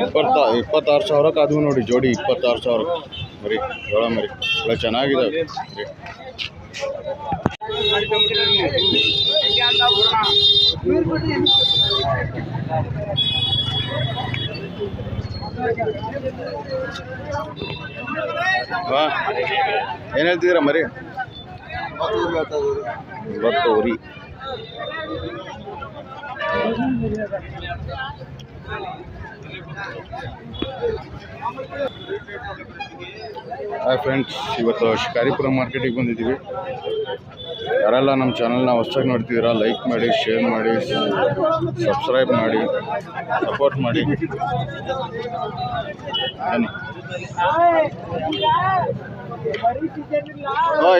ಇಪ್ಪತ್ತ, ಇಪ್ಪತ್ತಾರು ಸಾವಿರಕ್ಕೆ ಅದು ನೋಡಿ, ಜೋಡಿ ಇಪ್ಪತ್ತಾರು ಸಾವಿರ. ಮರಿ, ಜೋಳ ಮರಿ. ಒಳ್ಳೆ ಚೆನ್ನಾಗಿದೆ ಹಾಂ ಏನು ಮರಿ? ಇವತ್ತು ಉರಿ ಹಾಯ್ ಫ್ರೆಂಡ್ಸ್ ಇವತ್ತು ಶಿಕಾರಿಪುರ ಮಾರ್ಕೆಟಿಗೆ ಬಂದಿದ್ದೀವಿ. ಯಾರೆಲ್ಲ ನಮ್ಮ ಚಾನಲ್ನ ಹೊಸ್ದಾಗಿ ನೋಡ್ತಿದ್ದೀರಾ ಲೈಕ್ ಮಾಡಿ ಶೇರ್ ಮಾಡಿ ಸಬ್ಸ್ಕ್ರೈಬ್ ಮಾಡಿ ಸಪೋರ್ಟ್ ಮಾಡಿ.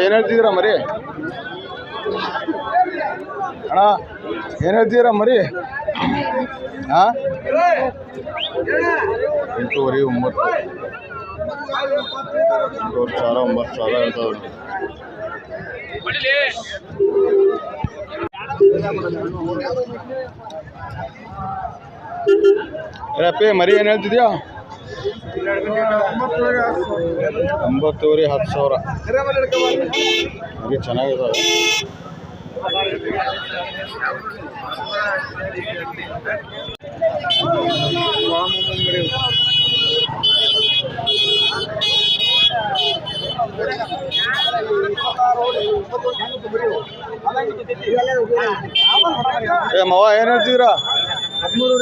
ಏನು ಹೇಳ್ತಿದ್ದೀರಾ ಮರಿ? ಅಣ್ಣ, ಏನು ಹೇಳ್ತೀರ ಮರಿ? ಹಾಂ ಎಂಟೂವರೆ ಒಂಬತ್ತು. ಎಂಟೂವರೆ ಸಾವಿರ, ಒಂಬತ್ತು ಸಾವಿರ ಹೇಳ್ತಾವೆ ಅಪ್ಪಿ, ಮರಿ ಏನು ಹೇಳ್ತಿದ್ಯಾ? ಒಂಬತ್ತುವರೆ ಹತ್ತು ಸಾವಿರ. ಹಾಗೆ ಚೆನ್ನಾಗಿದ್ದಾವೆ ಏ ಮವ ಏನು ಹದಿಮೂರು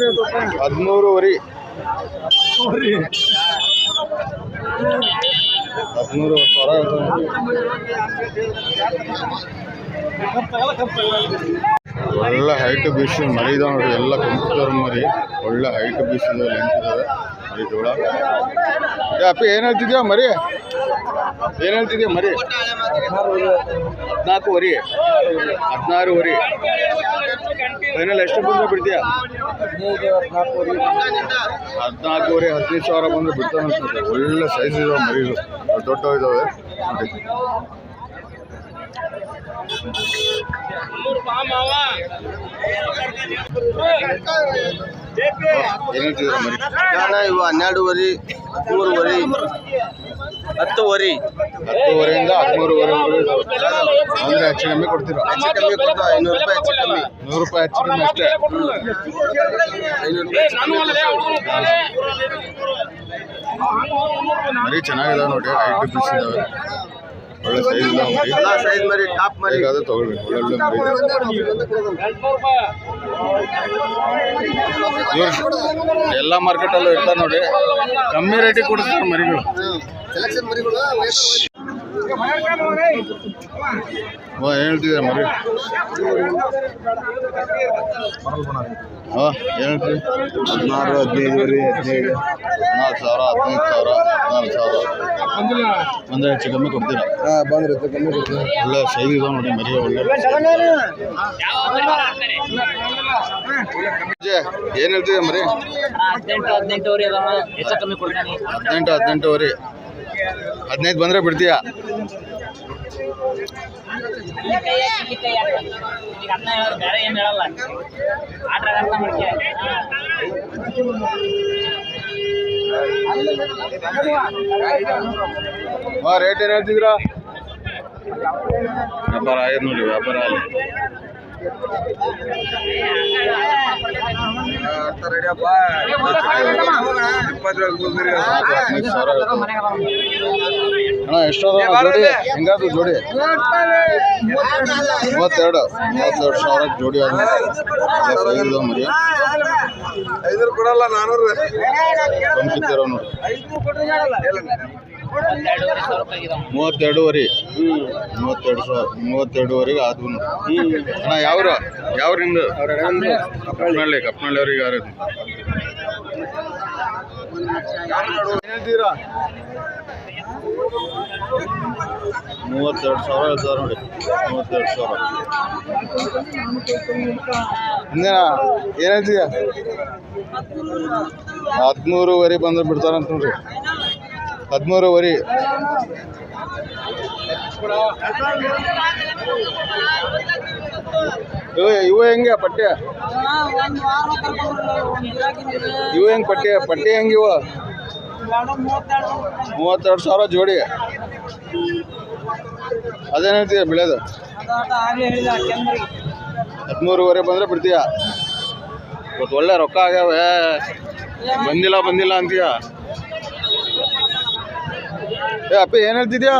ಹದಿಮೂರುವರೆ. ಹದಿಮೂರು ಸಾವಿರ. ಒಳ್ಳೆ ಹೈಟ್ ಬೀಸಿ ಮರಿ ಇದಾವೆ ನೋಡಿ ಎಲ್ಲ ಕಂಪ್ಯೂಟರ್ ಮರಿ. ಒಳ್ಳೆ ಹೈಟ್ ಬೀಸ್ ಇದಾವೆ ಲೆಂತ್ ಇದಾವೆ ಮರಿ ಜೋಳ. ಅಪ್ಪಿ, ಏನು ಹೇಳ್ತಿದ್ಯಾ ಮರಿ? ಏನು ಹೇಳ್ತಿದ್ಯಾ ಮರಿ? ಹದಿನಾಲ್ಕುವರೆ ಹದಿನಾರುವರೆ ಫೈನಲ್ ಎಷ್ಟು ಬಂದು ಬಿಡ್ತೀಯಾ? ಹದಿನಾಲ್ಕೂವರೆ ಹದಿನೈದು ಸಾವಿರ ಬಂದು ಬಿಡ್ತಾನೆ ಒಳ್ಳೆ ಸೈಜ್ ಇದಾವೆ ಮರಿಗಳು. ದೊಡ್ಡ ಇದಾವೆ ಏನಂತಿದ್ರ ಮರಿ? ಇವು ಹನ್ನೆರಡುವರೆ ಮೂರುವರೆ ಹತ್ತುವರೆ ಹತ್ತುವರೆಯಿಂದ ಹದಿಮೂರುವರೆವರೆಗೂ ಇದಾವೆ ಅಂದರೆ ಹೆಚ್ಚು ಕಮ್ಮಿ ಕೊಡ್ತೀರಾ ಹೆಚ್ಚು ಕಮ್ಮಿ ಕೊಡ್ತಾವ ಐನೂರು ರೂಪಾಯಿ ಹೆಚ್ಚು ಕಮ್ಮಿ ನೂರು ರೂಪಾಯಿ ಹೆಚ್ಚು ಕಮ್ಮಿ ಅಷ್ಟೇ ಐನೂರು ರೂಪಾಯಿ ಮರಿ ಚೆನ್ನಾಗಿದಾವೆ ನೋಡಿ ಹೈಟ್ ಪೀಸ್ ಇದಾವೆ ಒಳ್ಳೆ ಸೈಜ್ ಇದಾವೆ ಮರಿ ಎಲ್ಲ ಸೈಜ್ ಮರಿ ಟಾಪ್ ಮರಿ. ಬೇಕಾದ್ರೆ ಒಳ್ಳೆ ಮರಿ. ಇವ್ರು ಎಲ್ಲ ಮಾರ್ಕೆಟಲ್ಲೂ ಇರ್ತಾರೆ ನೋಡಿ. ಕಮ್ಮಿ ರೇಟಿಗೆ ಕೊಡಿಸ್ತಾರೆ ಮರಿಗಳು. ಸೆಲೆಕ್ಷನ್ ಮರಿಗಳು ಹಾಂ ಏನು ಹೇಳ್ತಿದ್ದೀರಾ ಮರಿ ಹಾಂ ಹದಿನಾರು ಹದಿನೈದು ಹದಿನೈದು ನಾಲ್ಕು ಸಾವಿರ ಹದಿನೈದು ಸಾವಿರ ನಾಲ್ಕು ಸಾವಿರ. ಬಂದರೆ ಹೆಚ್ಚು ಕಮ್ಮಿ ಕೊಡ್ತೀರಾ? ಹಾಂ ಬಂದ್ರೆ ಕಮ್ಮಿ ಕೊಡ್ತೀನಿ ಒಳ್ಳೆ ಸೈಜ್ ಇದಾವೆ ನೋಡಿ ಮರಿ ಒಳ್ಳೆ. ಏನು ಹೇಳ್ತಿದ್ದೀರಾ ಮರಿ? ಹದಿನೆಂಟು ಹದಿನೆಂಟು ಹದಿನೆಂಟು ಹೆಚ್ಚು ಹದಿನೆಂಟು ಹದಿನೆಂಟುವರೆ. ಹದಿನೈದು ಬಂದರೆ ಬಿಡ್ತೀಯಾ? ರೇಟ್ ಏನು ಹೇಳ್ತಿದ್ರ ವ್ಯಾಪಾರ ಆಯ್ತು ನೋಡಿ ವ್ಯಾಪಾರ ಅಲ್ಲಿ. ಅಣ್ಣ ಎಷ್ಟದ ಜೋಡಿ? ಹೆಂಗಾದ್ರು ಜೋಡಿ? ಮೂವತ್ತೆರಡು. ಮೂವತ್ತೆರಡು ಸಾವಿರ ಜೋಡಿ ಆಗಿದೆ ಮರಿ ಐನೂರು ಕೊಡಲ್ಲ ನಾನೂರು. ಕೊಂಡ್ಕಿತ್ತಿರೋ ನೋಡಿ ಸಾವಿರ ಮೂವತ್ತೆರಡುವರೆ. ಮೂವತ್ತೆರಡು ಸಾವಿರ, ಮೂವತ್ತೆರಡುವರೆಗೆ ನೋಡಿ ಅಣ್ಣ, ಯಾವ್ರ? ಯಾವ ನಿಮ್ದು? ಕಪ್ಪನಳ್ಳಿ ಕಪ್ಪನಹಳ್ಳಿ ಅವ್ರಿಗೆ ಯಾರು ಮೂವತ್ತೆರಡು ಸಾವಿರ ಹೇಳ್ತಾರೆ ನೋಡಿ. ಮೂವತ್ತೆರಡು ಸಾವಿರ. ಇನ್ನೇನ? ಏನಂತೀಯ ಹದಿಮೂರುವರೆ ಬಂದ್ರೆ ಬಿಡ್ತಾರಂತ ನೋಡ್ರಿ. ಹದಿಮೂರುವರೆ. ಇವು ಇವು ಹೆಂಗೆ ಪಠ್ಯ? ಇವು ಹೆಂಗೆ ಪಟ್ಟಿ ಹೆಂಗೆ ಇವು? ಮೂವತ್ತೆರಡು ಸಾವಿರ ಜೋಡಿ. ಅದೇನು ಹೇಳ್ತೀಯ ಬೆಳೆದು? ಹದಿಮೂರುವರೆ ಬಂದರೆ ಬಿಡ್ತೀಯ. ಇವತ್ತು ಒಳ್ಳೆ ರೊಕ್ಕ ಆಗ್ಯಾವೆ. ಬಂದಿಲ್ಲ ಬಂದಿಲ್ಲ ಅಂತೀಯ? ಏ, ಅಪ್ಪ, ಏನು ಹೇಳ್ತಿದ್ಯಾ?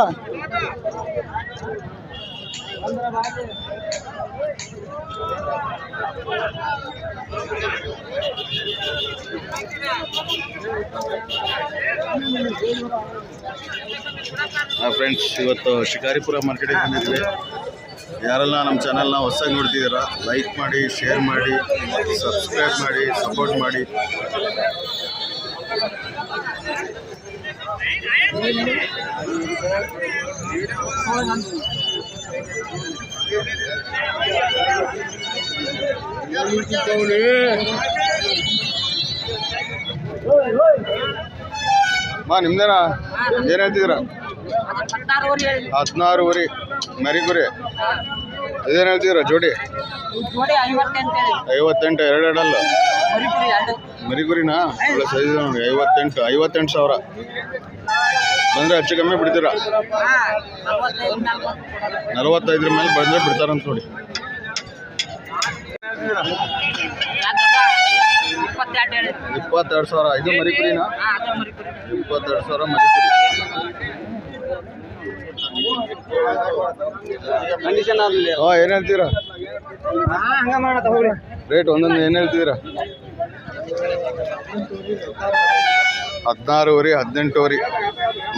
ಫ್ರೆಂಡ್ಸ್ ಇವತ್ತು ಶಿಕಾರಿಪುರ ಮಾರ್ಕೆಟಿಗೆ ಬಂದಿದ್ವಿ. ಯಾರೆಲ್ಲ ನಮ್ಮ ಚಾನಲ್ನ ಹೊಸದಾಗಿ ನೋಡ್ತಿದ್ದೀರಾ ಲೈಕ್ ಮಾಡಿ ಶೇರ್ ಮಾಡಿ ಸಬ್ಸ್ಕ್ರೈಬ್ ಮಾಡಿ ಸಪೋರ್ಟ್ ಮಾಡಿ. ನಿಮ್ದೇನಾ? ಏನು ಹೇಳ್ತಿದ್ದೀರಾ? ಹದಿನಾರು ಮರಿ ಮರಿಗುರಿ ಅದೇನು ಹೇಳ್ತೀರಾ ಜೋಡಿ? ಐವತ್ತೆಂಟು ಎರಡು ಎರಡಲ್ಲ ಮರಿ ಕುರಿನಾ ಮರಿಗುರಿನಾ ಒಳ್ಳೆ ಸೈಜ್ ನೋಡಿ ಐವತ್ತೆಂಟು ಐವತ್ತೆಂಟು ಸಾವಿರ. ಬಂದರೆ ಹೆಚ್ಚು ಕಮ್ಮಿ ಬಿಡ್ತೀರಾ? ನಲವತ್ತೈದ್ರ ನಲವತ್ತೈದು ನಲ್ವತ್ತು ನಲವತ್ತೈದರ ಮೇಲೆ ಬಂದರೆ ಬಿಡ್ತಾರಂತ ನೋಡಿ. ಇಪ್ಪತ್ತೆರಡು ಸಾವಿರ ಇದು ಮರಿಗುರಿನಾ ಕುರಿನಾ ಅದು ಮರಿಪುರಿ ಇಪ್ಪತ್ತೆರಡು ಸಾವಿರ ಮರಿಗುರಿ ಕಂಡೀಷನ್ ಹಾಂ ಏನು ಹೇಳ್ತೀರಾ? ರೇಟ್ ಒಂದೊಂದು ಏನು ಹೇಳ್ತಿದ್ದೀರಾ ಹದಿನಾರುವರೆ ಹದಿನೆಂಟುವರೆ.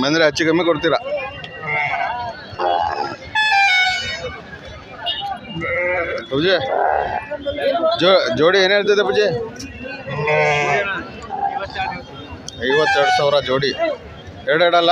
ಬಂದರೆ ಹೆಚ್ಚು ಕಮ್ಮಿ ಕೊಡ್ತೀರಾ? ಪೂಜೆ ಜೋ ಜೋಡಿ ಏನು ಹೇಳ್ತಿದ್ದೆ ಪೂಜೆ ಐವತ್ತೆರಡು ಸಾವಿರ ಜೋಡಿ. ಎರಡು ಎರಡಲ್ಲ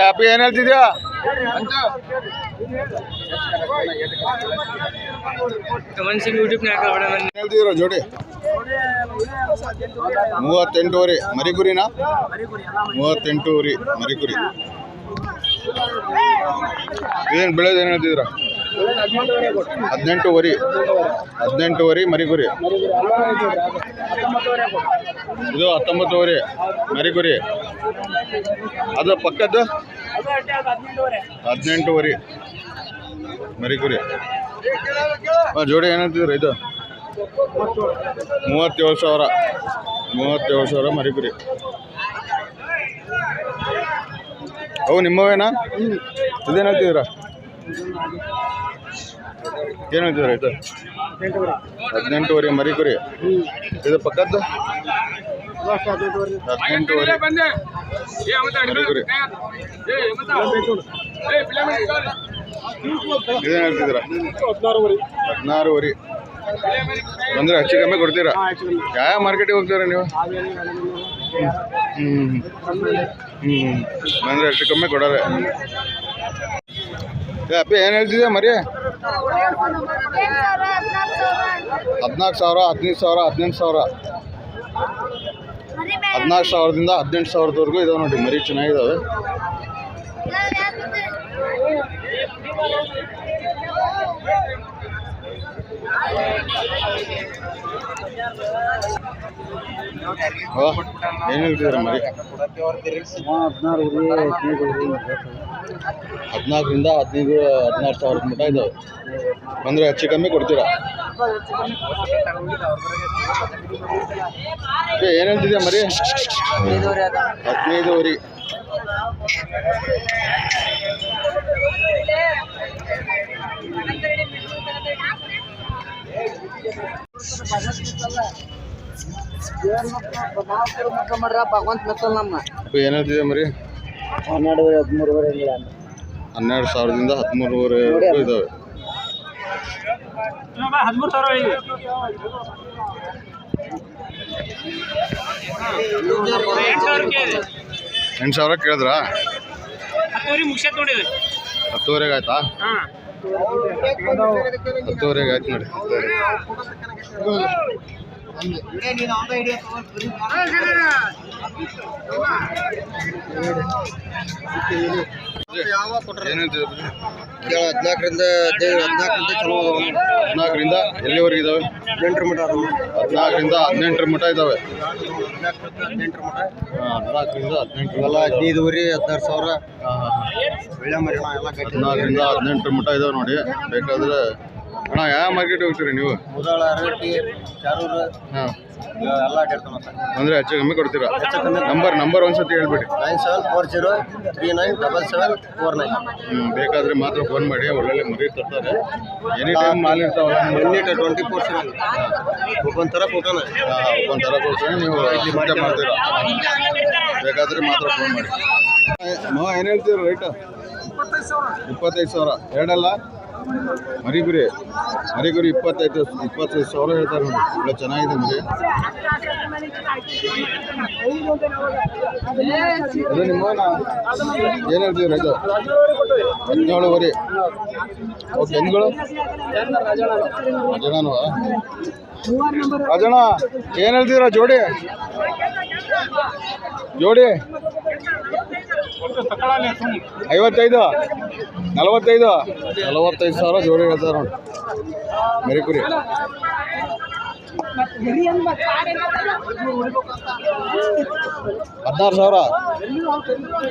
ಅಪ್ಪಿ, ಏನ್ ಹೇಳ್ತಿದ್ಯಾ? ಜೋಡಿ? ಮೂವತ್ತೆಂಟು ಜೋಡಿ ಮೂವತ್ತೆಂಟುವರೆ ಮರಿಗುರಿನಾ ಮೂವತ್ತೆಂಟುವರೆ ಮರಿಗುರಿ ಇದೇನು ಬೆಳೆದು ಏನು ವರಿ ಹದಿನೆಂಟುವರೆ ಹದಿನೆಂಟುವರೆ ಮರಿಗುರಿ ಇದು ಹತ್ತೊಂಬತ್ತುವರೆ. ಮರಿಗುರಿ ಅದು ಪಕ್ಕದ್ದು? ಹದಿನೆಂಟುವರೆ. ಮರಿಗುರಿ ಜೋಡಿ ಏನಂತಿದ್ರು ಇದು? ಮೂವತ್ತೇಳು ಸಾವಿರ. ಮೂವತ್ತೇಳು ಸಾವಿರ ಮರಿಗುರಿ ಅವು ನಿಮ್ಮವೇನಾ? ಇದೇನಂತಿದ್ರ ಹೇಳ್ತಿದ್ದೀರಾ? ಏನು ಹೇಳ್ತಿದ್ದೀರಾ ಇದು? ಹದಿನೆಂಟುವರೆ ಮರಿಗುರಿ ಇದು ಪಕ್ಕದ್ದು? ಹದಿನೆಂಟುವರೆ ಇದೇನು ಹೇಳ್ತಿದ್ದೀರಾ? ಹದಿನಾರುವರೆ ಬಂದರೆ ಹೆಚ್ಚು ಕಮ್ಮಿ ಕೊಡ್ತೀರಾ? ಯಾವ ಮಾರ್ಕೆಟಿಗೆ ಹೋಗ್ತೀರಾ ನೀವು? ಹ್ಞೂ ಹ್ಞೂ ಬಂದರೆ ಹೆಚ್ಚು ಕಮ್ಮಿ ಕೊಡೋರೆ. ಅಪ್ಪ, ಏನು ಹೇಳ್ತಿದ್ದೆ ಮರಿ? ಹದಿನಾಲ್ಕು ಸಾವಿರ ಹದಿನೈದು ಸಾವಿರ ಹದಿನೆಂಟು ಸಾವಿರ. ಹದಿನಾಲ್ಕು ಸಾವಿರದಿಂದ ಹದಿನೆಂಟು ಸಾವಿರದವರೆಗೂ ಇದಾವೆ ನೋಡಿ ಮರಿ ಚೆನ್ನಾಗಿದ್ದಾವೆ ಏನು ಹೇಳ್ತಿದ್ದೀರಾ ಮರಿ? ಹದಿನಾಲ್ಕರಿಂದ ಹದಿನೈದು, ಹದಿನಾರು ಸಾವಿರದ ಮಟ್ಟ ಇದ್ದಾವೆ ಬಂದರೆ ಹೆಚ್ಚು ಕಮ್ಮಿ ಕೊಡ್ತೀರಾ? ಏನು ಮರಿ? ಹದಿನೈದುವರೆ. ಭಗವಂತ ಮೆತ್ತಲ್ ನಮ್ಮ ಏನು ಹೇಳ್ತಿದ್ಯಾ ಮರಿ? ಹನ್ನೆರಡು ಹದಿಮೂರುವರೆ ಇಲ್ಲ ಹನ್ನೆರಡು ಸಾವಿರದಿಂದ ಹದಿಮೂರುವರೆ ಇದ್ದಾವೆ ಹದಿಮೂರು ಸಾವಿರ ಹೇಳಿ ಎಂಟು ಸಾವಿರ ಕೇಳಿದ್ರಾ. ಹತ್ತುವರೆಗೆ ಆಯ್ತಾ? ಹತ್ತುವರೆಗೆ ಆಯ್ತು ನೋಡಿ. ಹದಿನಾಲ್ಕರಿಂದ ಹದಿನಾಲ್ಕರಿಂದ ಚಲೋ ಹದಿನಾಲ್ಕರಿಂದ ಎಲ್ಲಿವರೆಗೆ ಇದಾವೆ? ಎಂಟರ ಮೀಟರ್ ಹದಿನಾಲ್ಕರಿಂದ ಹದಿನೆಂಟರ ಮಠ ಇದಾವೆ. ಎಂಟರ ಮೀಟರ್ ಹಾಂ ಹದಿನಾಲ್ಕರಿಂದ ಹದಿನೆಂಟು ಎಲ್ಲ ಹದಿನೈದುವರೆ ಹದಿನಾರು ಸಾವಿರ. ಎಲ್ಲ ಹದಿನಾಲ್ಕರಿಂದ ಹದಿನೆಂಟರ ಮಠ ಇದಾವೆ ನೋಡಿ. ಬೇಕಾದ್ರೆ ಅಣ್ಣ ಯಾವ ಮಾರ್ಕೆಟ್ ಹೋಗ್ತೀರಿ ನೀವು? ಮುದಾಳ ಚಾರೂರು ಹಾಂ. ಎಲ್ಲ ಅಂದರೆ ಹೆಚ್ಚು ಕಮ್ಮಿ ಕೊಡ್ತೀರಾ? ನಂಬರ್ ನಂಬರ್ ಒಂದ್ಸತಿ ಹೇಳ್ಬಿಡಿ. Nine seven four zero three nine double seven four nine. ಹ್ಞೂ ಬೇಕಾದರೆ ಮಾತ್ರ ಫೋನ್ ಮಾಡಿ ಒಳ್ಳೊಳ್ಳೆ ಮರಿ ತರ್ತಾರೆ. ಎನಿ ಟೈಮ್ ಮಾಲ್ ಇರ್ತಾವಲ್ಲ ಮಿನಿಟ್ ಟ್ವೆಂಟಿ ಫೋರ್ ಸೆವೆನ್ ಒಬ್ಬೊಂದು ಥರ ಫೋಟೋನ ಒಂಥರ ಕೊಡ್ತೀನಿ ನೀವು ಇಲ್ಲಿ ಮಾಡ ಮಾಡ್ತೀರಾ? ಬೇಕಾದರೆ ಮಾತ್ರ ಫೋನ್ ಮಾಡಿ. ನೋ ಏನು ಹೇಳ್ತೀರ ರೈಟ್ ಇಪ್ಪತ್ತೈದು ಸಾವಿರ. ಎರಡಲ್ಲ? ಮರಿಗುರಿ ಮರಿಗುರಿ ಇಪ್ಪತ್ತೈದು ಇಪ್ಪತ್ತೈದು ಸಾವಿರ ಹೇಳ್ತಾರೆ ನೋಡಿ. ಒಳ್ಳೆ ಚೆನ್ನಾಗಿದೆ ಮರಿ. ಅದು ನಿಮ್ಮ ಏನು ಹೇಳ್ತೀವಿ ರೈತ ಹದಿನೇಳುವರೆ ಓಕೆ ಹೆಂಗಳು ಅಜಣನು ಅಜಣ ಏನು ಹೇಳ್ತೀರಾ ಜೋಡಿ? ಜೋಡಿ? ಐವತ್ತೈದು ನಲವತ್ತೈದು. ನಲವತ್ತೈದು ಸಾವಿರ ಜೋಡಿ ಹೇಳ್ತಾರೆ ನೋಡಿ. ಮರಿಕುರಿ ಹದಿನಾರು ಸಾವಿರ.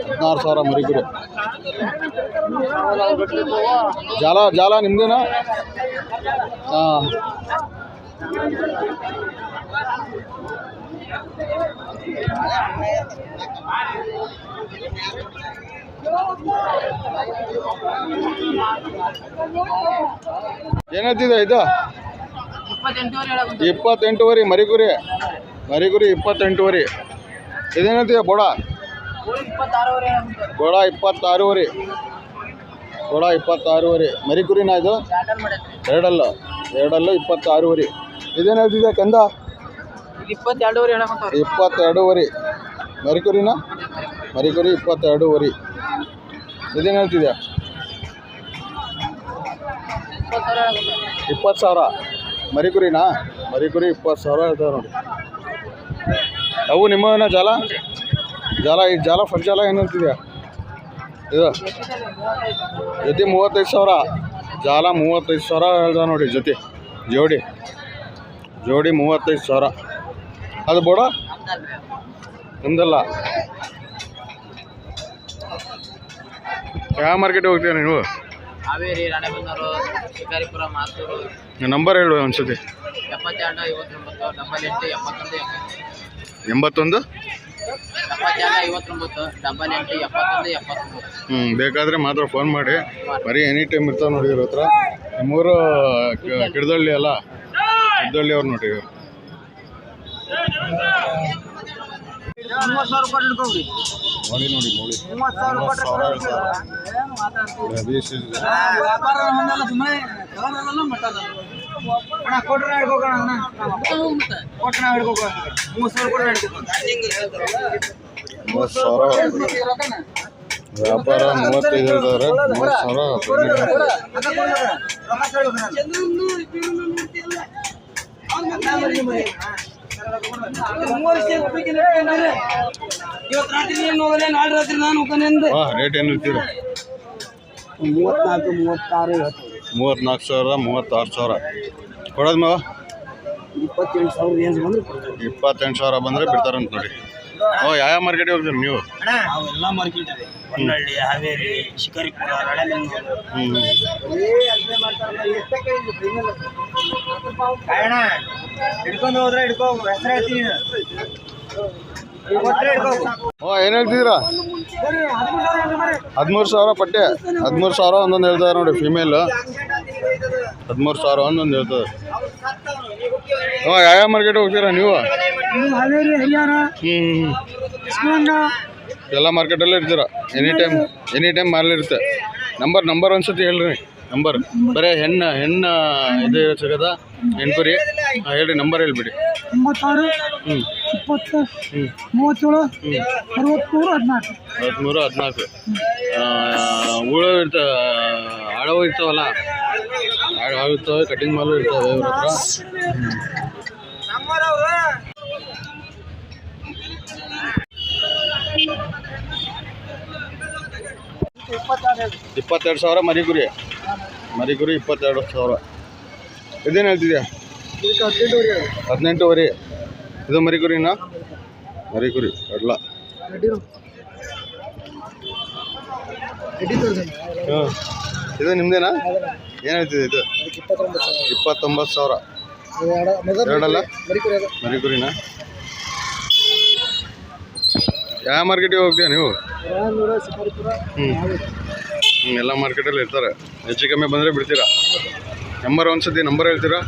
ಹದಿನಾರು ಸಾವಿರ ಮರಿಕುರಿ ಜಾಲ ಜಾಲ ನಿಮ್ದೇನಾ? ಹಾಂ. ಏನಂತಿದೆ ಇದು? ಇಪ್ಪತ್ತೆಂಟುವರೆ ಮರಿಗುರಿ. ಮರಿಗುರಿ ಇಪ್ಪತ್ತೆಂಟುವರೆ. ಇದೇನಾಯ್ತಿದೆ ಬೋಡ? ಬೋಡ ಇಪ್ಪತ್ತಾರೂವರೆ. ಬೋಡ ಇಪ್ಪತ್ತಾರೂವರೆ. ಮರಿಗುರಿನಾ ಇದು? ಎರಡಲ್ಲ. ಎರಡಲ್ಲ ಇಪ್ಪತ್ತಾರೂವರೆ. ಇದೇನಾಯ್ತಿದೆ ಕಂದ? ಇಪ್ಪತ್ತೆರಡುವರೆ ಇಪ್ಪತ್ತೆರಡೂವರೆ. ಮರಿಕುರಿನಾ ಮರಿಕುರಿ ಇಪ್ಪತ್ತೆರಡೂವರೆ. ಇದೇನು ಹೇಳ್ತಿದ್ಯಾ? ಇಪ್ಪತ್ತು ಸಾವಿರ. ಹೇಳಕ್ ಹೊಂಟವ್ರಿ. ಇಪ್ಪತ್ತು ಸಾವಿರ ಹೇಳ್ತಾರೆ ನೋಡಿ. ಅವು ನಿಮ್ಮನ ಜಾಲ? ಜಾಲ, ಈ ಜಾಲ, ಫಸ್ಟ್ ಜಾಲ ಏನು ಹೇಳ್ತಿದ್ಯಾ? ಇದು? ಜೊತೆ ಮೂವತ್ತೈದು ಸಾವಿರ. ಜಾಲ ಮೂವತ್ತೈದು ಸಾವಿರ ಹೇಳ್ದ ನೋಡಿ ಜೊತೆ. ಜೋಡಿ. ಜೋಡಿ ಮೂವತ್ತೈದು ಸಾವಿರ. ಅದು ಬೋಡ ನಿಮ್ದಲ್ಲ? ಯಾವ ಮಾರ್ಕೆಟ್ ಹೋಗ್ತೀರಾ ನೀವು? ಹಾವೇರಿ ರಾಣೆಬೆನ್ನೂರು ಶಿಕಾರಿಪುರ ಮಾತೂರು. ನಂಬರ್ ಹೇಳು ಅನ್ಸುತ್ತೆ ಎಪ್ಪತ್ತೆರಡು ಐವತ್ತೊಂಬತ್ತು ಡಬಲ್ ಎಂಟು ಎಪ್ಪತ್ತೊಂದು ಎಂಬತ್ತೊಂದು? ಎಪ್ಪತ್ತೆರಡು ಐವತ್ತೊಂಬತ್ತು ಡಬಲ್ ಎಂಟು ಎಪ್ಪತ್ತೊಂದು ಎಪ್ಪತ್ತೊಂಬತ್ತು ಹ್ಞೂ ಬೇಕಾದರೆ ಮಾತ್ರ ಫೋನ್ ಮಾಡಿ. ಬರೀ ಎನಿ ಟೈಮ್ ಇರ್ತಾವೆ ನೋಡಿ ಇವ್ರ ಹತ್ರ. ನಮ್ಮೂರು ಕಿಡ್ದಳ್ಳಿ ಅಲ್ಲ? ಕಿಡ್ದಳ್ಳಿ ಅವ್ರು ನೋಡಿ ಮೂವತ್ತು ಸಾವಿರ ರೂಪಾಯಿ ಮೌಳಿ ನೋಡಿ ಮೌಳಿ ಮೂವತ್ತು ಸಾವಿರ ವ್ಯಾಪಾರ ಒಂದಲ್ಲ ಸುಮ್ಮನೆ ಅಣ್ಣ ಕೊಟ್ರೆ ಹಿಡ್ಕೋಣ ಅಣ್ಣ. ಕೊಟ್ರೆ ನಾವು ಹಿಡ್ಕೋಕ ಮೂವತ್ತು ಸಾವಿರ ಕೊಟ್ರೆ ಮೂವತ್ತು ಸಾವಿರ ವ್ಯಾಪಾರ ಮೂವತ್ತೈದು ಹೇಳ್ತಾರೆ. ಸಾವಿರ ಇವತ್ತು ರಾತ್ರಿ ನಾಳೆ ರಾತ್ರಿ ನಾನು ಹೋಗ್ತಾನೆ ಹಾಂ ರೇಟ್ ಏನು ಇರ್ತೀರ ಮೂವತ್ನಾಲ್ಕು ಮೂವತ್ತಾರು ಇವತ್ತು. ಮೂವತ್ತ್ನಾಲ್ಕು ಸಾವಿರ ಮೂವತ್ತಾರು ಸಾವಿರ. ಕೊಡೋದು ಮಾವ? ಇಪ್ಪತ್ತೆಂಟು ಸಾವಿರ ರೇಂಜ್ ಬಂದ್ರೆ ಇಪ್ಪತ್ತೆಂಟು ಸಾವಿರ ಬಂದರೆ ಬಿಡ್ತಾರಂತ ನೋಡಿ. ಓ ಯಾವ ಮಾರ್ಕೆಟ್ ಹೋಗ್ತೀರಿ ನೀವು? ಅವೆಲ್ಲ ಮಾರ್ಕೆಟ್ ಇದೆ ಹೊನ್ನಳ್ಳಿ ಹಾವೇರಿ ಶಿಕಾರಿಪುರ ರಾಣೆಬೆನ್ನೂರು. ಹ್ಞೂ ಅಣ್ಣ ಹಿಡ್ಕೊಂಡು ಹೋದ್ರೆ ಹಿಡ್ಕೋ ಹೆಸರು ಹೇಳ್ತೀನಿ ಓ ಏನು ಹೇಳ್ತಿದ್ದೀರಾ? ಹದಿಮೂರು ಸಾವಿರ ಪಟ್ಟೆ. ಹದಿಮೂರು ಸಾವಿರ ಒಂದೊಂದು ಹೇಳ್ತಾರೆ ನೋಡಿ ಫಿಮೇಲ್ ಹದಿಮೂರು ಸಾವಿರ ಒಂದೊಂದು ಹೇಳ್ತಾರೆ ಓ ಯಾವ ಮಾರ್ಕೆಟ್ ಹೋಗ್ತೀರಾ ನೀವು? ಹಾವೇರಿ ಹರಿಯಾಣ. ಶಿವಣ್ಣ ಎಲ್ಲ ಮಾರ್ಕೆಟಲ್ಲೇ ಇರ್ತೀರ. Any time any time mall ಇರುತ್ತೆ. ನಂಬರ್ ನಂಬರ್ ಒಂದ್ಸತಿ ಹೇಳ್ರಿ. ನಂಬರ್ ಬರೀ ಹೆಣ್ಣ ಹೆಣ್ಣ ಇದು ಸಿಗದ ಎನ್ಕ್ವರಿ ಕುರಿ ಹಾಂ ಹೇಳ್ರಿ ನಂಬರ್ ಹೇಳ್ಬಿಡಿ. ತೊಂಬತ್ತಾರು ಹ್ಞೂ ಇಪ್ಪತ್ತು ಮೂವತ್ತೇಳು ಅರವತ್ತ್ಮೂರು ಹದಿನಾಲ್ಕು. ಹದಿಮೂರು ಹದಿನಾಲ್ಕು. ಉಳು ಇರ್ತ ಆಳವು ಇರ್ತಾವಲ್ಲ? ಆಳವು ಇರ್ತವೆ ಕಟಿಂಗ್ ಮಾಲು ಇರ್ತವೆ ಇವ್ರ ಹತ್ರ. ಇಪ್ಪತ್ತೆರಡು ಸಾವಿರ ಮರಿಗುರಿ. ಮರಿಗುರಿ ಇಪ್ಪತ್ತೆರಡು ಸಾವಿರ. ಇದೇನು ಹೇಳ್ತಿದ್ಯಾ? ಹದಿನೆಂಟುವರೆ ಇದು ಮರಿಗುರಿನಾ ಮರಿಗುರಿ ಅಡ್ಲ. ಹಾಂ ಇದು ನಿಮ್ದೇನಾ? ಏನು ಹೇಳ್ತಿದೆ ಇದು? ಇಪ್ಪತ್ತೊಂಬತ್ತು ಸಾವಿರ. ಎರಡಲ್ಲ? ಮರಿಗುರಿನಾ? ಯಾವ ಮಾರ್ಕೆಟಿಗೆ ಹೋಗ್ತೀಯ ನೀವು? ಹ್ಞೂ ಎಲ್ಲ ಮಾರ್ಕೆಟಲ್ಲಿ ಇರ್ತಾರೆ. ಹೆಚ್ಚು ಕಮ್ಮಿ ಬಂದರೆ ಬಿಡ್ತೀರಾ? ನಂಬರ್ ಒಂದು ಸತಿ ನಂಬರ್ ಹೇಳ್ತೀರಾ?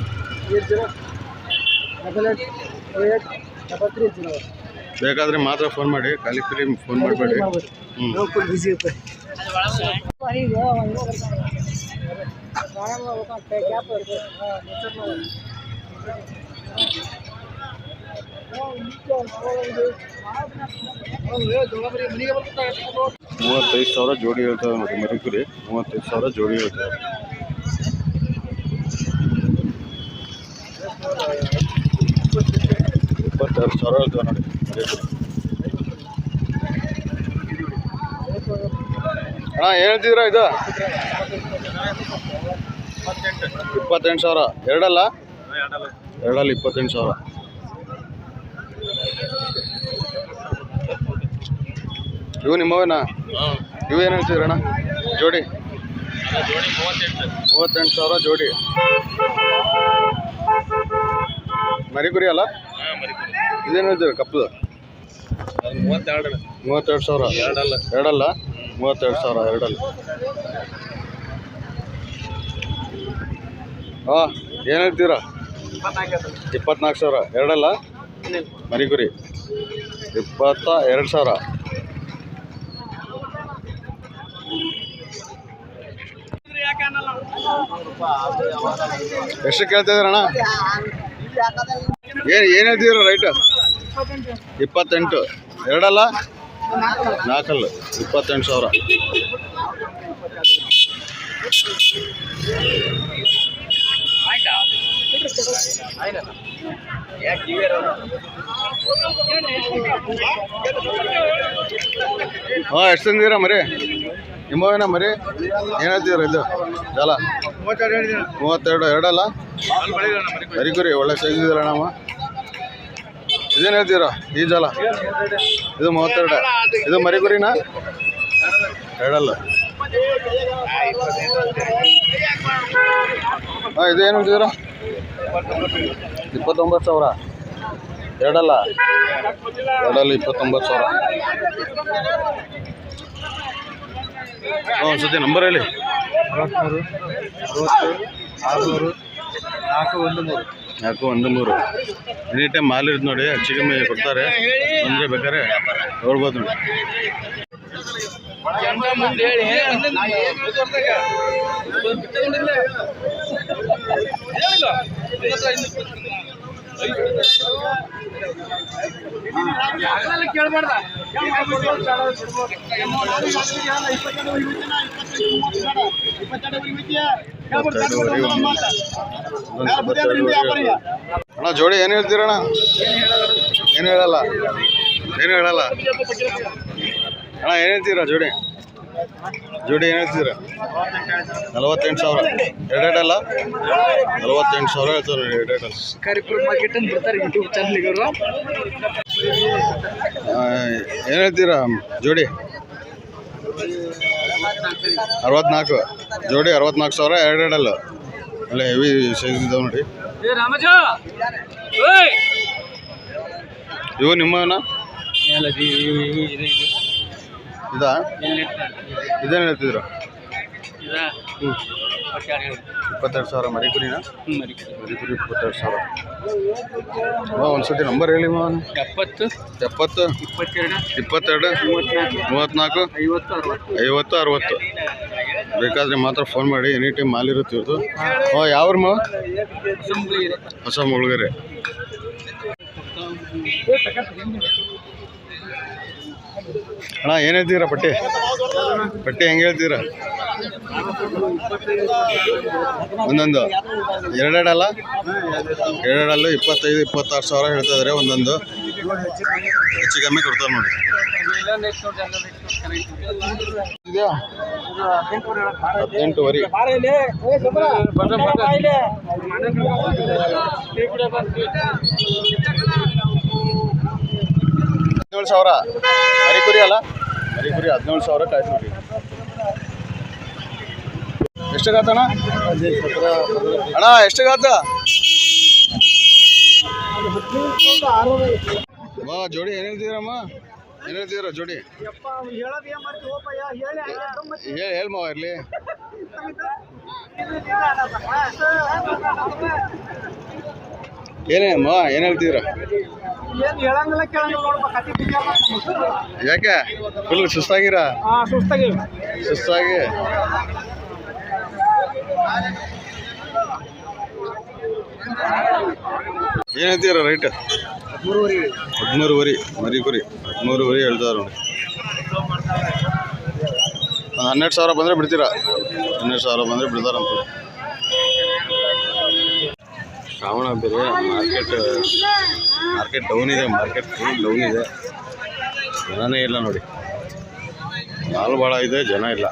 ಬೇಕಾದರೆ ಮಾತ್ರ ಫೋನ್ ಮಾಡಿ, ಖಾಲಿ ಫ್ರೀ ಫೋನ್ ಮಾಡಬೇಡಿ. ಹ್ಞೂ ಮೂವತ್ತೈದು ಸಾವಿರ ಜೋಡಿ ಹೇಳ್ತಾರೆ ಮತ್ತೆ ಮರಿಕುರಿ ಮೂವತ್ತೈದು ಸಾವಿರ ಜೋಡಿ ಹೇಳ್ತಾರೆ. ಇಪ್ಪತ್ತೆರಡು ಸಾವಿರ ಹೇಳ್ತಾರೆ ನೋಡಿ ಮರಿಕುರಿ ಅಣ್ಣ ಹೇಳ್ತಿದ್ರ ಇದು? ಇಪ್ಪತ್ತೆಂಟು ಸಾವಿರ. ಎರಡಲ್ಲ? ಎರಡಲ್ಲ ಇಪ್ಪತ್ತೆಂಟು ಸಾವಿರ. ಇವು ನಿಮ್ಮವೇನಾ? ಇವು ಏನು ಹೇಳ್ತಿದ್ರಣ್ಣ? ಜೋಡಿ? ಮೂವತ್ತೆಂಟು. ಸಾವಿರ ಜೋಡಿ. ಮರಿಗುರಿ ಅಲ್ಲ? ಇದೇನು ಹೇಳ್ತೀರ ಕಪ್ಪದು ಮೂವತ್ತೆರಡು ಸಾವಿರ? ಎರಡಲ್ಲ. ಎರಡಲ್ಲ? ಮೂವತ್ತೆರಡು ಸಾವಿರ ಎರಡಲ್ಲ. ಹಾಂ ಏನು ಹೇಳ್ತೀರಾ? ಇಪ್ಪತ್ನಾಲ್ಕು ಸಾವಿರ. ಎರಡಲ್ಲ? ಮರಿಗುರಿ ಇಪ್ಪತ್ತ ಎರಡು ಸಾವಿರ. ಎಷ್ಟು ಕೇಳ್ತಾ ಇದ್ದೀರಣ್ಣ ಏನು ಏನು ಹೇಳ್ತಿದ್ದೀರ ರೈಟ್? ಇಪ್ಪತ್ತೆಂಟು. ಎರಡಲ್ಲ? ನಾಲ್ಕಲ್ಲ. ಇಪ್ಪತ್ತೆಂಟು ಸಾವಿರ. ಹಾಂ, ಎಷ್ಟು ತಂದಿದ್ದೀರಾ ಮರಿ? ನಿಮ್ಮವೇನ ಮರಿ? ಏನ್ ಹೇಳ್ತಿದ್ರ ಇದು? ಜಾಲ? ಮೂವತ್ತೆರಡು, ಎರಡಲ್ಲ? ಮರಿಗುರಿ ಒಳ್ಳೆ ಸೈಜ್ ನಮ್ಮ. ಇದೇನು ಹೇಳ್ತೀರಾ? ಈ ಜಾಲ? ಇದು ಮೂವತ್ತೆರಡು. ಇದು ಮರಿಗುರಿನಾ ಎರಡಲ್ಲ. ಹಾಂ ಇದೇನು ಹೇಳ್ತಿದ್ದೀರಾ ಇಪ್ಪತ್ತೊಂಬತ್ತು ಸಾವಿರ. ಎರಡಲ್ಲ. ಎರಡಲ್ಲ ಇಪ್ಪತ್ತೊಂಬತ್ತು ಸಾವಿರ. ಒಂದು ಸತಿ ನಂಬರ್ ಹೇಳಿ. ಅರವತ್ತ್ಮೂರು ಅರವತ್ತು ಆರುನೂರು ನಾಲ್ಕು ಒಂದು ಮೂರು. ನಾಲ್ಕು ಒಂದು ಮೂರು. ಎನಿ ಟೈಮ್ ಮಾಲ್ ನೋಡಿ ಹೆಚ್ಚು ಕಮ್ಮಿ ಕೊಡ್ತಾರೆ. ಅಂದರೆ ಬೇಕಾದ್ರೆ ನೋಡ್ಬೋದು ನೋಡಿ. ಇಪ್ಪತ್ತೆರಡುವರೆ ಅಣ್ಣ ಜೋಡಿ ಏನು ಹೇಳ್ತೀರಣ್ಣ? ಏನು ಹೇಳಲ್ಲ? ಏನು ಹೇಳಲ್ಲ? ಅಣ್ಣ ಏನು ಹೇಳ್ತೀರಾ ಜೋಡಿ? ಜೋಡಿ ಏನು ಹೇಳ್ತೀರಾ ನಲವತ್ತೆಂಟು ಸಾವಿರ. ಎರಡೆರಡಲ್ಲ? ನಲವತ್ತೆಂಟು ಸಾವಿರ ಹೇಳ್ತಾರೆ ಎರಡು ಕರಿಪುರ ಮಾರ್ಕೆಟ್ ಅಂತ ಬರ್ತಾರೆ ಯೂಟ್ಯೂಬ್ ಚಾನಲ್ಗೆ ಅವರು ಏನು ಹೇಳ್ತೀರಾ ಜೋಡಿ? ಅರವತ್ನಾಲ್ಕು. ಜೋಡಿ ಅರವತ್ನಾಲ್ಕು ಸಾವಿರ ಅಲ್ಲ ಒಳ್ಳೆ ಹೆವಿ ಸೈಜ್ ಇದ್ದಾವೆ ನೋಡಿ. ಇವು ನಿಮ್ಮವನ? ಇದಾ? ಇದೇನು ಹೇಳ್ತಿದ್ರು? ಹ್ಞೂ ಇಪ್ಪತ್ತೆರಡು. ಸಾವಿರ ಮರಿಕುರಿನ? ಮರಿಕುರಿ. ಇಪ್ಪತ್ತೆರಡು ಸಾವಿರ. ಹಾಂ ಒಂದು ಸತಿ ನಂಬರ್ ಹೇಳಿ ಮಾವನ್. ಎಪ್ಪತ್ತು. ಎಪ್ಪತ್ತು. ಇಪ್ಪತ್ತೆರಡು. ಇಪ್ಪತ್ತೆರಡು. ಮೂವತ್ತ್ನಾಲ್ಕು ಐವತ್ತು ಅರವತ್ತು. ಐವತ್ತು ಅರವತ್ತು. ಬೇಕಾದರೆ ಮಾತ್ರ ಫೋನ್ ಮಾಡಿ ಎನಿ ಟೈಮ್ ಮಾಲ್ ಇರುತ್ತೆ ಇವ್ರದ್ದು ಹಾಂ ಯಾವ ಮಾವ? ಹೊಸ ಮುಳುಗರೆ ಅಣ್ಣ ಏನು ಹೇಳ್ತೀರಾ ಪಟ್ಟಿ? ಪಟ್ಟಿ ಹೆಂಗೆ ಹೇಳ್ತೀರಾ? ಒಂದೊಂದು. ಎರಡೆರಡಲ್ಲ? ಎರಡೆರಡಲ್ಲೂ ಇಪ್ಪತ್ತೈದು ಇಪ್ಪತ್ತಾರು ಸಾವಿರ ಹೇಳ್ತಾ ಇದ್ದಾರೆ ಒಂದೊಂದು. ಹೆಚ್ಚು ಕಮ್ಮಿ ಕೊಡ್ತಾರೆ ನೋಡಿ. ಇದೆಯಾ? ಹದಿನೆಂಟುವರೆ ಹದಿನೇಳು ಸಾವಿರ. ಮರಿಕುರಿ ಅಲ್ಲ? ಮರಿಕುರಿ ಹದಿನೇಳು ಸಾವಿರ ಕಾಯ್ತು ನೋಡಿ ಎಷ್ಟಾಗತ್ತಣ್ಣ ಅಣ್ಣ? ಎಷ್ಟಾಗತ್ತ ಬಾ ಜೋಡಿ ಏನು ಹೇಳ್ತೀರಮ್ಮ ಏನು ಹೇಳ್ತೀರ ಜೋಡಿ? ಹೇಳಿ ಹೇಳಿ ಮಾವ ಇರಲಿ. ಏನೇ ಅಮ್ಮ ಏನು ಹೇಳ್ತಿದ್ರ ಯಾಕೆ? ಫುಲ್ ಸುಸ್ತಾಗಿರಾ? ಸುಸ್ತಾಗಿ? ಏನು ಹೇಳ್ತೀರ ರೈಟ್ ಹದಿಮೂರುವರೆ ಮರಿ ಕುರಿ ಹದಿಮೂರುವರೆ ಹೇಳ್ತಾರ ನೋಡಿ. ಒಂದು ಹನ್ನೆರಡು ಸಾವಿರ ಬಂದ್ರೆ ಬಿಡ್ತೀರಾ? ಹನ್ನೆರಡು ಸಾವಿರ ಬಂದ್ರೆ ಬಿಡ್ತಾರಂತ. ಶ್ರಾವಣ ಬೇರೆ ಮಾರ್ಕೆಟ್ ಮಾರ್ಕೆಟ್ ಡೌನ್ ಇದೆ ಮಾರ್ಕೆಟ್ ಫುಲ್ ಡೌನ್ ಇದೆ. ಜನನೇ ಇಲ್ಲ ನೋಡಿ. ಮಾಲ್ ಭಾಳ ಇದೆ, ಜನ ಇಲ್ಲ.